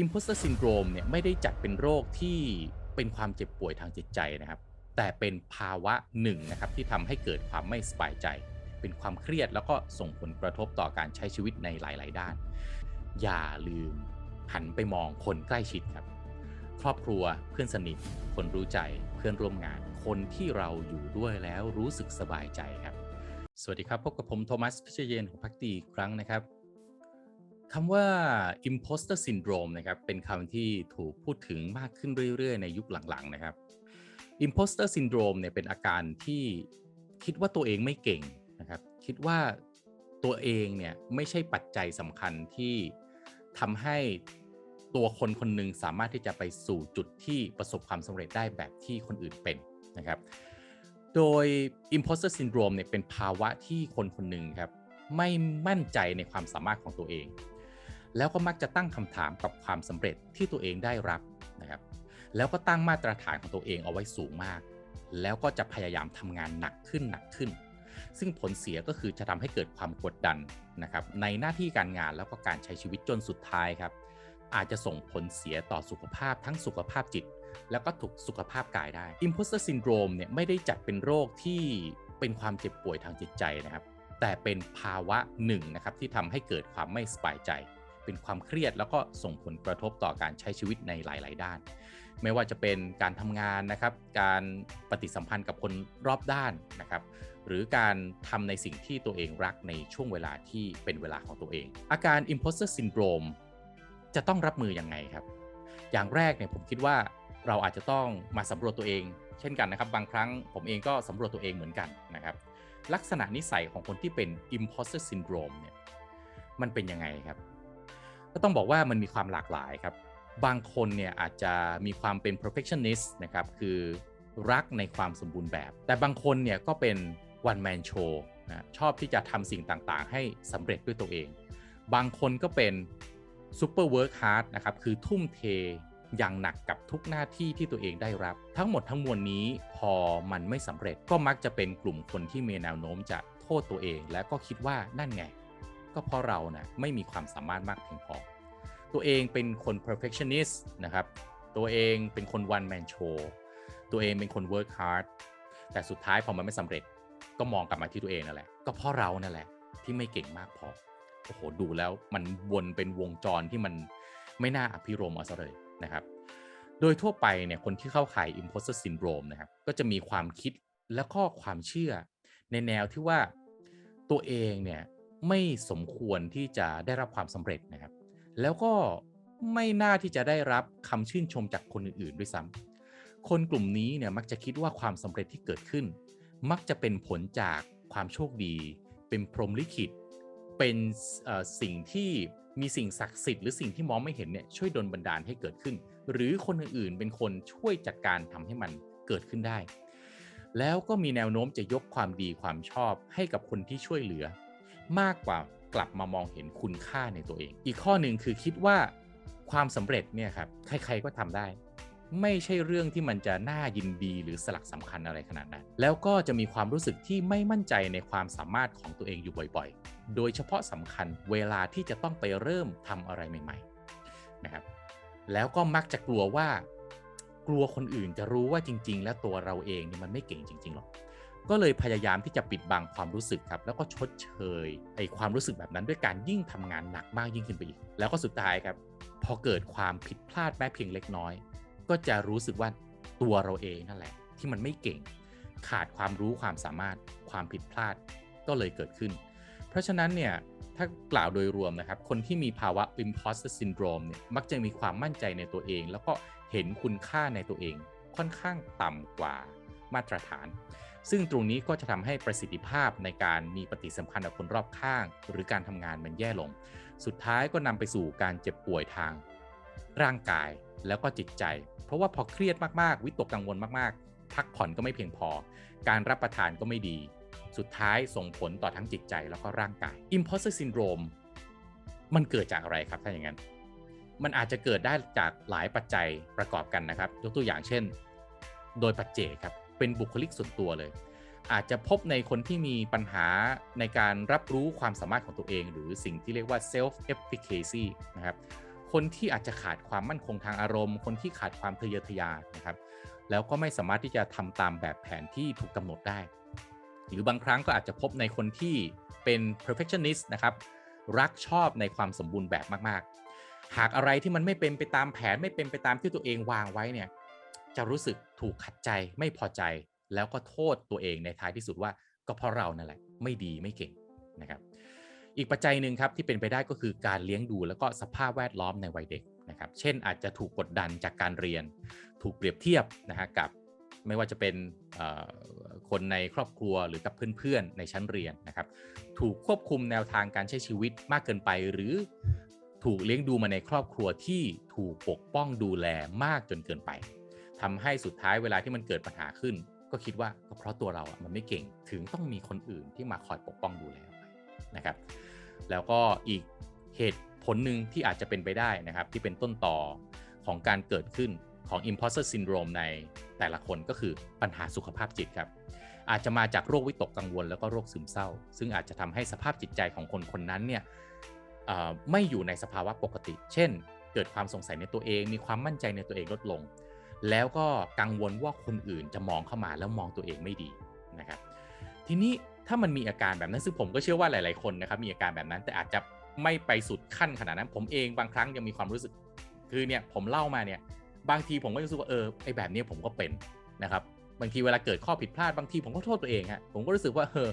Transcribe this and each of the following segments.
Imposter Syndrome เนี่ยไม่ได้จัดเป็นโรคที่เป็นความเจ็บป่วยทางจิตใจนะครับ แต่เป็นภาวะหนึ่งนะครับที่ทำให้เกิดความไม่สบายใจ เป็นความเครียดแล้วก็ส่งผลกระทบต่อการใช้ชีวิตในหลาย ๆ ด้าน อย่าลืมหันไปมองคนใกล้ชิดครับ ครอบครัวเพื่อนสนิท คนรู้ใจเพื่อนร่วมงาน คนที่เราอยู่ด้วยแล้วรู้สึกสบายใจครับ สวัสดีครับพบกับผมโทมัสพิเชยเยนของพักดีอีครั้งนะครับ คำว่า imposter syndrome นะครับเป็นคำที่ถูกพูดถึงมากขึ้นเรื่อยๆ ในยุคหลังๆนะครับ imposter syndrome เนี่ยเป็นอาการที่คิดว่าตัวเองไม่เก่งนะครับ คิดว่าตัวเองเนี่ยไม่ใช่ปัจจัยสำคัญที่ทำให้ตัวคนคนหนึ่งสามารถที่จะไปสู่จุดที่ประสบความสำเร็จได้แบบที่คนอื่นเป็นนะครับ โดย imposter syndrome เนี่ยเป็นภาวะที่คนคนหนึ่งครับไม่มั่นใจในความสามารถของตัวเอง แล้วก็มักจะตั้งคำถามกับความสำเร็จที่ตัวเองได้รับนะครับ แล้วก็ตั้งมาตรฐานของตัวเองเอาไว้สูงมาก แล้วก็จะพยายามทำงานหนักขึ้นหนักขึ้น ซึ่งผลเสียก็คือจะทำให้เกิดความกดดันนะครับในหน้าที่การงานแล้วก็การใช้ชีวิตจนสุดท้ายครับ อาจจะส่งผลเสียต่อสุขภาพทั้งสุขภาพจิต แล้วก็ถูกสุขภาพกายได้ Imposter Syndrome เนี่ยไม่ได้จัดเป็นโรคที่เป็นความเจ็บป่วยทางจิตใจนะครับ แต่เป็นภาวะหนึ่งนะครับที่ทำให้เกิดความไม่สบายใจ เป็นความเครียดแล้วก็ส่งผลกระทบต่อการใช้ชีวิตในหลาย ๆ ด้าน ไม่ว่าจะเป็นการทำงานนะครับ การปฏิสัมพันธ์กับคนรอบด้านนะครับ หรือการทำในสิ่งที่ตัวเองรักในช่วงเวลาที่เป็นเวลาของตัวเอง อาการ Imposter Syndrome จะต้องรับมือยังไงครับ อย่างแรกเนี่ยผมคิดว่าเราอาจจะต้องมาสำรวจตัวเอง เช่นกันนะครับ บางครั้งผมเองก็สำรวจตัวเองเหมือนกันนะครับ ลักษณะนิสัยของคนที่เป็น imposter syndrome เนี่ยมันเป็นยังไงครับ ก็ต้องบอกว่ามันมีความหลากหลายครับ บางคนเนี่ยอาจจะมีความเป็น perfectionist นะครับ คือรักในความสมบูรณ์แบบ แต่บางคนเนี่ยก็เป็น one man show นะชอบที่จะทำสิ่งต่างๆ ให้สำเร็จด้วยตัวเอง บางคนก็เป็น super work hard นะครับ คือทุ่มเทอย่างหนักกับทุกหน้าที่ที่ตัวเองได้รับ ทั้งหมดทั้งมวลนี้พอมันไม่สำเร็จก็มักจะเป็นกลุ่มคนที่มีแนวโน้มจะโทษตัวเอง และก็คิดว่านั่นไง ก็เพราะเรานะ่ะไม่มีความสามารถมากเพียงพอ ตัวเองเป็นคน perfectionist นะครับ ตัวเองเป็นคน one man show ตัวเองเป็นคน work hard แต่สุดท้ายพอมันไม่สำเร็จก็มองกลับมาที่ตัวเองนั่นแหละ ก็เพราะเรานั่นแหละที่ไม่เก่งมากพอ โอ้โห ดูแล้วมันวนเป็นวงจรที่มันไม่น่าอภิรมย์เอาซะเลยนะครับ โดยทั่วไปเนี่ยคนที่เข้าข่าย imposter syndrome นะครับ ก็จะมีความคิดและก็ความเชื่อในแนวที่ว่าตัวเองเนี่ย ไม่สมควรที่จะได้รับความสำเร็จนะครับ แล้วก็ไม่น่าที่จะได้รับคำชื่นชมจากคนอื่นๆด้วยซ้ำคนกลุ่มนี้เนี่ยมักจะคิดว่าความสำเร็จที่เกิดขึ้น มักจะเป็นผลจากความโชคดี เป็นพรหมลิขิต เป็นสิ่งที่มีสิ่งศักดิ์สิทธิ์หรือสิ่งที่มองไม่เห็นเนี่ยช่วยดลบันดาลให้เกิดขึ้น หรือคนอื่นๆเป็นคนช่วยจัดการทำให้มันเกิดขึ้นได้ แล้วก็มีแนวโน้มจะยกความดีความชอบให้กับคนที่ช่วยเหลือ มากกว่ากลับมามองเห็นคุณค่าในตัวเอง อีกข้อหนึ่งคือคิดว่าความสำเร็จเนี่ยครับใครๆก็ทำได้ ไม่ใช่เรื่องที่มันจะน่ายินดีหรือสลักสำคัญอะไรขนาดนั้น แล้วก็จะมีความรู้สึกที่ไม่มั่นใจในความสามารถของตัวเองอยู่บ่อยๆ โดยเฉพาะสำคัญเวลาที่จะต้องไปเริ่มทำอะไรใหม่ๆนะครับแล้วก็มักจะกลัวว่า กลัวคนอื่นจะรู้ว่าจริง ๆ แล้วตัวเราเองเนี่ยมันไม่เก่งจริงๆหรอก ก็เลยพยายามที่จะปิดบังความรู้สึกครับ แล้วก็ชดเชยไอ้ความรู้สึกแบบนั้นด้วยการยิ่งทำงานหนักมากยิ่งขึ้นไปอีก แล้วก็สุดท้ายครับ พอเกิดความผิดพลาดแม้เพียงเล็กน้อย ก็จะรู้สึกว่าตัวเราเองนั่นแหละ ที่มันไม่เก่ง ขาดความรู้ความสามารถความผิดพลาดก็เลยเกิดขึ้น เพราะฉะนั้นเนี่ยถ้ากล่าวโดยรวมนะครับ คนที่มีภาวะ imposter syndrome เนี่ยมักจะมีความมั่นใจในตัวเอง แล้วก็เห็นคุณค่าในตัวเองค่อนข้างต่ำกว่ามาตรฐาน ซึ่งตรงนี้ก็จะทำให้ประสิทธิภาพในการมีปฏิสัมพันธ์กับคนรอบข้าง หรือการทำงานมันแย่ลง สุดท้ายก็นำไปสู่การเจ็บป่วยทางร่างกายแล้วก็จิตใจ เพราะว่าพอเครียดมากๆ วิตกกังวลมากๆ พักผ่อนก็ไม่เพียงพอ การรับประทานก็ไม่ดี สุดท้ายส่งผลต่อทั้งจิตใจแล้วก็ร่างกาย imposter syndrome มันเกิดจากอะไรครับถ้าอย่างนั้น มันอาจจะเกิดได้จากหลายปัจจัยประกอบกันนะครับ ยกตัวอย่างเช่น โดยปัจเจกครับ เป็นบุคลิกส่วนตัวเลย อาจจะพบในคนที่มีปัญหาในการรับรู้ความสามารถของตัวเอง หรือสิ่งที่เรียกว่า self efficacy นะครับคนที่อาจจะขาดความมั่นคงทางอารมณ์ คนที่ขาดความทะเยอทะยานนะครับ แล้วก็ไม่สามารถที่จะทำตามแบบแผนที่ถูกกำหนดได้ หรือบางครั้งก็อาจจะพบในคนที่เป็น perfectionist นะครับรักชอบในความสมบูรณ์แบบมาก ๆ หากอะไรที่มันไม่เป็นไปตามแผนไม่เป็นไปตามที่ตัวเองวางไว้เนี่ย จะรู้สึกถูกขัดใจไม่พอใจ แล้วก็โทษตัวเองในท้ายที่สุดว่าก็เพราะเรานั่นแหละไม่ดีไม่เก่งนะครับ อีกปัจจัยหนึ่งครับที่เป็นไปได้ก็คือการเลี้ยงดูแล้วก็สภาพแวดล้อมในวัยเด็กนะครับ เช่นอาจจะถูกกดดันจากการเรียน ถูกเปรียบเทียบนะฮะกับไม่ว่าจะเป็นคนในครอบครัวหรือกับเพื่อนๆ ในชั้นเรียนนะครับ ถูกควบคุมแนวทางการใช้ชีวิตมากเกินไป หรือถูกเลี้ยงดูมาในครอบครัวที่ถูกปกป้องดูแลมากจนเกินไป ทำให้สุดท้ายเวลาที่มันเกิดปัญหาขึ้น ก็คิดว่าก็เพราะตัวเราอะมันไม่เก่งถึงต้องมีคนอื่นที่มาคอยปกป้องดูแลนะครับ แล้วก็อีกเหตุผลหนึ่งที่อาจจะเป็นไปได้นะครับ ที่เป็นต้นต่อของการเกิดขึ้นของ imposter syndrome ในแต่ละคนก็คือปัญหาสุขภาพจิตครับ อาจจะมาจากโรควิตกกังวลแล้วก็โรคซึมเศร้า ซึ่งอาจจะทำให้สภาพจิตใจของคนคนนั้นเนี่ยไม่อยู่ในสภาวะปกติ เช่น เกิดความสงสัยในตัวเอง มีความมั่นใจในตัวเองลดลง แล้วก็กังวลว่าคนอื่นจะมองเข้ามาแล้วมองตัวเองไม่ดีนะครับ ทีนี้ถ้ามันมีอาการแบบนั้นซึ่งผมก็เชื่อว่าหลาย ๆคนนะครับมีอาการแบบนั้นแต่อาจจะไม่ไปสุดขั้นขนาดนั้น ผมเองบางครั้งยังมีความรู้สึก คือเนี่ยผมเล่ามาเนี่ยบางทีผมก็รู้สึกว่าเออไอแบบนี้ผมก็เป็นนะครับบางทีเวลาเกิดข้อผิดพลาดบางทีผมก็โทษตัวเองฮะผมก็รู้สึกว่าเออ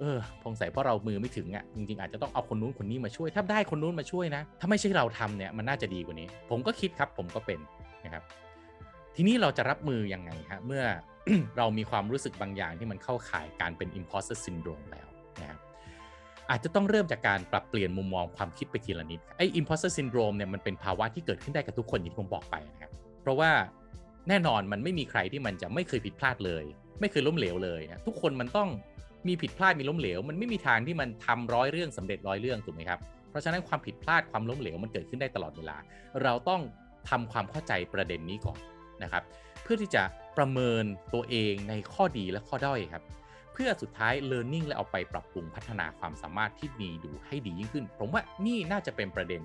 เออสงสัยเพราะเรามือไม่ถึงอะจริงๆอาจจะต้องเอาคนนู้นคนนี้มาช่วย ถ้าได้คนนู้นมาช่วยนะ ถ้าไม่ใช่เราทำเนี่ยมันน่าจะดีกว่านี้ ผมก็คิดครับผมก็เป็นนะครับ ทีนี้เราจะรับมือยังไงฮะเมื่อเรามีความรู้สึกบางอย่างที่มันเข้าข่ายการเป็น imposter syndrome แล้วนะครับอาจจะต้องเริ่มจากการปรับเปลี่ยนมุมมองความคิดไปทีละนิดไอ้ imposter syndrome เนี่ยมันเป็นภาวะที่เกิดขึ้นได้กับทุกคนอย่างที่ผมบอกไปนะครับเพราะว่าแน่นอนมันไม่มีใครที่มันจะไม่เคยผิดพลาดเลย ไม่เคยล้มเหลวเลยนะทุกคนมันต้องมีผิดพลาดมีล้มเหลว มันไม่มีทางที่มันทำร้อยเรื่องสำเร็จร้อยเรื่องถูกไหมครับเพราะฉะนั้นความผิดพลาดความล้มเหลวมันเกิดขึ้นได้ตลอดเวลา เราต้องทำความเข้าใจประเด็นนี้ก่อน นะครับ เพื่อที่จะประเมินตัวเองในข้อดีและข้อด้อยครับ เพื่อสุดท้าย learning และเอาไปปรับปรุงพัฒนาความสามารถที่มีดูให้ดียิ่งขึ้น ผมว่านี่น่าจะเป็นประเด็น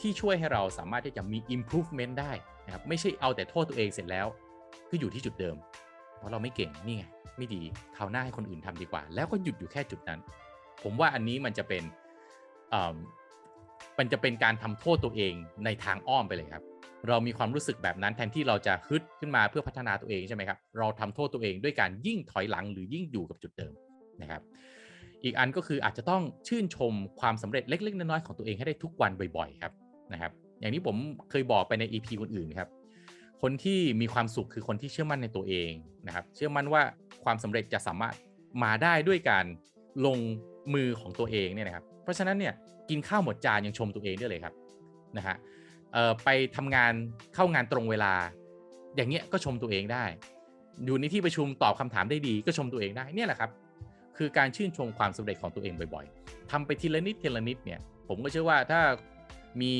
ที่ช่วยให้เราสามารถที่จะมี improvement ได้นะครับไม่ใช่เอาแต่โทษตัวเองเสร็จแล้วก็อยู่ที่จุดเดิม เพราะเราไม่เก่งนี่ไงไม่ดีคราวหน้าให้คนอื่นทำดีกว่า แล้วก็หยุดอยู่แค่จุดนั้น ผมว่าอันนี้มันจะเป็นมันจะเป็นการทำโทษตัวเองในทางอ้อมไปเลยครับ เรามีความรู้สึกแบบนั้นแทนที่เราจะฮึดขึ้นมาเพื่อพัฒนาตัวเองใช่ไหมครับ เราทำโทษตัวเองด้วยการยิ่งถอยหลังหรือยิ่งอยู่กับจุดเดิมนะครับ อีกอันก็คืออาจจะต้องชื่นชมความสำเร็จเล็กๆน้อยๆของตัวเองให้ได้ทุกวันบ่อยๆครับนะครับ อย่างที่ผมเคยบอกไปใน EP คนอื่นครับ คนที่มีความสุขคือคนที่เชื่อมั่นในตัวเองนะครับ เชื่อมั่นว่าความสำเร็จจะสามารถมาได้ด้วยการลงมือของตัวเองเนี่ยนะครับ เพราะฉะนั้นเนี่ยกินข้าวหมดจานยังชมตัวเองได้เลยครับนะฮะ ไปทำงานเข้างานตรงเวลา อย่างเงี้ยก็ชมตัวเองได้ อยู่ในที่ประชุมตอบคำถามได้ดี ก็ชมตัวเองได้เนี่ยแหละครับ คือการชื่นชมความสำเร็จของตัวเองบ่อยๆทำไปทีละนิดทีละนิดเนี่ย ผมก็เชื่อว่าถ้ามี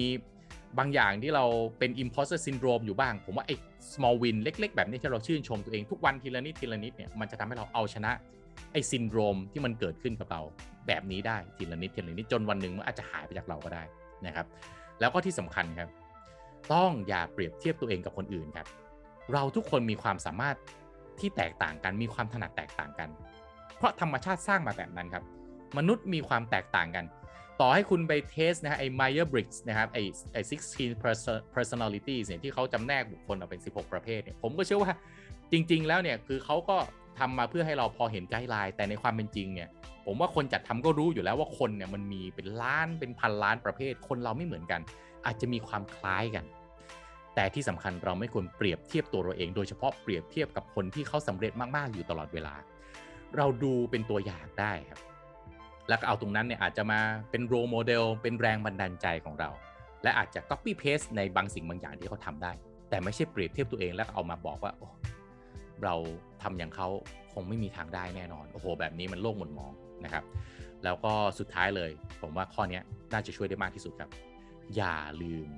บางอย่างที่เราเป็น imposter syndrome อยู่บ้าง ผมว่าไอ้ small win เล็ก ๆ แบบนี้ที่เราชื่นชมตัวเองทุกวันทีละนิดทีละนิดเนี่ยมันจะทำให้เราเอาชนะไอ้ซินโดรมที่มันเกิดขึ้นกับเราแบบนี้ได้ทีละนิดทีละนิดจนวันหนึ่งมันอาจจะหายไปจากเราก็ได้นะครับ แล้วก็ที่สำคัญครับ ต้องอย่าเปรียบเทียบตัวเองกับคนอื่นครับ เราทุกคนมีความสามารถที่แตกต่างกัน มีความถนัดแตกต่างกัน เพราะธรรมชาติสร้างมาแบบนั้นครับ มนุษย์มีความแตกต่างกัน ต่อให้คุณไปเทสนะฮะไอ้ Meyer Briggs นะครับไอ้ไอ้16 personalities เนี่ยที่เขาจำแนกบุคคลออกเป็น 16 ประเภทเนี่ยผมก็เชื่อว่าจริง ๆ แล้วเนี่ยคือเขาก็ทำมาเพื่อให้เราพอเห็นไกด์ไลน์แต่ในความเป็นจริงเนี่ยผมว่าคนจัดทำก็รู้อยู่แล้วว่าคนเนี่ยมันมีเป็นล้านเป็นพันล้านประเภท คนเราไม่เหมือนกัน อาจจะมีความคล้ายกัน แต่ที่สำคัญเราไม่ควรเปรียบเทียบตัวเราเอง โดยเฉพาะเปรียบเทียบกับคนที่เขาสำเร็จมากๆอยู่ตลอดเวลา เราดูเป็นตัวอย่างได้ครับ แล้วก็เอาตรงนั้นเนี่ยอาจจะมาเป็นโรโมเดลเป็นแรงบันดาลใจของเรา และอาจจะ copy paste ในบางสิ่งบางอย่างที่เขาทำได้ แต่ไม่ใช่เปรียบเทียบตัวเองแล้วเอามาบอกว่าเราทำอย่างเขาคงไม่มีทางได้แน่นอน โอ้โห แบบนี้มันโลกหมุนมองนะครับ แล้วก็สุดท้ายเลย ผมว่าข้อนี้น่าจะช่วยได้มากที่สุดครับ อย่าลืม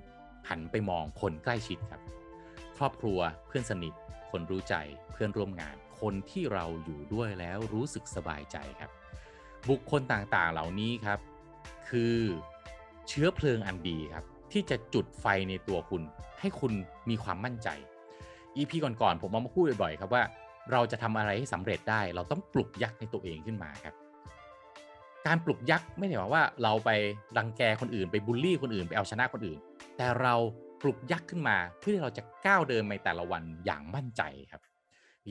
หันไปมองคนใกล้ชิดครับ ครอบครัวเพื่อนสนิท คนรู้ใจเพื่อนร่วมงาน คนที่เราอยู่ด้วยแล้วรู้สึกสบายใจครับ บุคคลต่างๆเหล่านี้ครับ คือเชื้อเพลิงอันดีครับ ที่จะจุดไฟในตัวคุณ ให้คุณมีความมั่นใจ EP ก่อนๆผมมาพูดบ่อยๆครับว่า เราจะทำอะไรให้สำเร็จได้ เราต้องปลุกยักษ์ในตัวเองขึ้นมาครับ การปลุกยักษ์ไม่ได้หมายว่าเราไปรังแกคนอื่นไปบูลลี่คนอื่นไปเอาชนะคนอื่น แต่เราปลุกยักษ์ขึ้นมาเพื่อที่เราจะก้าวเดินในแต่ละวันอย่างมั่นใจครับ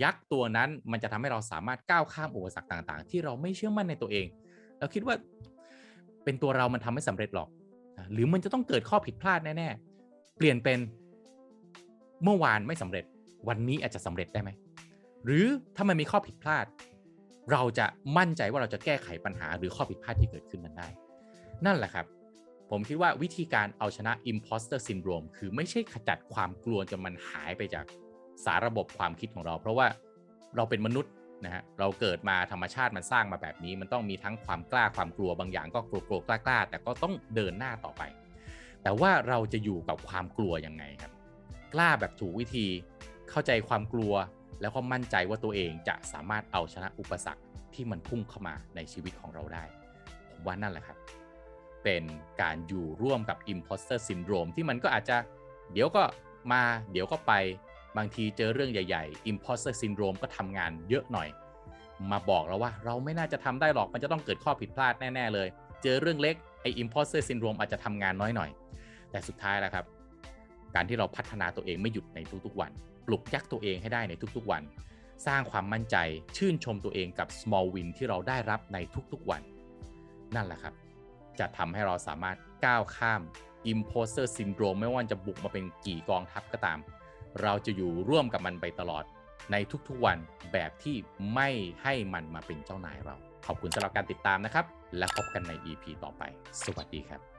ยักษ์ตัวนั้นมันจะทำให้เราสามารถก้าวข้ามอุปสรรคต่างๆ ที่เราไม่เชื่อมั่นในตัวเอง เราคิดว่าเป็นตัวเรามันทำไม่สำเร็จหรอก หรือมันจะต้องเกิดข้อผิดพลาดแน่ๆ เปลี่ยนเป็นเมื่อวานไม่สำเร็จ วันนี้อาจจะสำเร็จได้ไหมหรือถ้ามันมีข้อผิดพลาด เราจะมั่นใจว่าเราจะแก้ไขปัญหาหรือข้อผิดพลาดที่เกิดขึ้นนั้นได้ นั่นแหละครับ ผมคิดว่าวิธีการเอาชนะ imposter syndrome คือไม่ใช่ขจัดความกลัวจนมันหายไปจากสารระบบความคิดของเรา เพราะว่าเราเป็นมนุษย์นะฮะเราเกิดมาธรรมชาติมันสร้างมาแบบนี้ มันต้องมีทั้งความกล้าความกลัวบางอย่างก็กลัวกลัวกล้ากล้าแต่ก็ต้องเดินหน้าต่อไป แต่ว่าเราจะอยู่กับความกลัวยังไงครับ กล้าแบบถูกวิธีเข้าใจความกลัว แล้วก็มั่นใจว่าตัวเองจะสามารถเอาชนะอุปสรรคที่มันพุ่งเข้ามาในชีวิตของเราได้ ผมว่านั่นแหละครับ เป็นการอยู่ร่วมกับ imposter syndrome ที่มันก็อาจจะเดี๋ยวก็มาเดี๋ยวก็ไปบางทีเจอเรื่องใหญ่ๆ imposter syndrome ก็ทำงานเยอะหน่อย มาบอกเราว่าเราไม่น่าจะทำได้หรอกมันจะต้องเกิดข้อผิดพลาดแน่ๆเลย เจอเรื่องเล็กไอ้ imposter syndrome อาจจะทำงานน้อยหน่อย แต่สุดท้ายแล้วครับ การที่เราพัฒนาตัวเองไม่หยุดในทุกๆวัน ปลุกยักตัวเองให้ได้ในทุกๆวัน สร้างความมั่นใจชื่นชมตัวเองกับ small win ที่เราได้รับในทุกๆวัน นั่นแหละครับ จะทำให้เราสามารถก้าวข้าม imposter syndrome ไม่ว่าจะบุกมาเป็นกี่กองทัพก็ตาม เราจะอยู่ร่วมกับมันไปตลอดในทุกๆวันแบบที่ไม่ให้มันมาเป็นเจ้านายเรา ขอบคุณสำหรับการติดตามนะครับ และพบกันใน EP ต่อไป สวัสดีครับ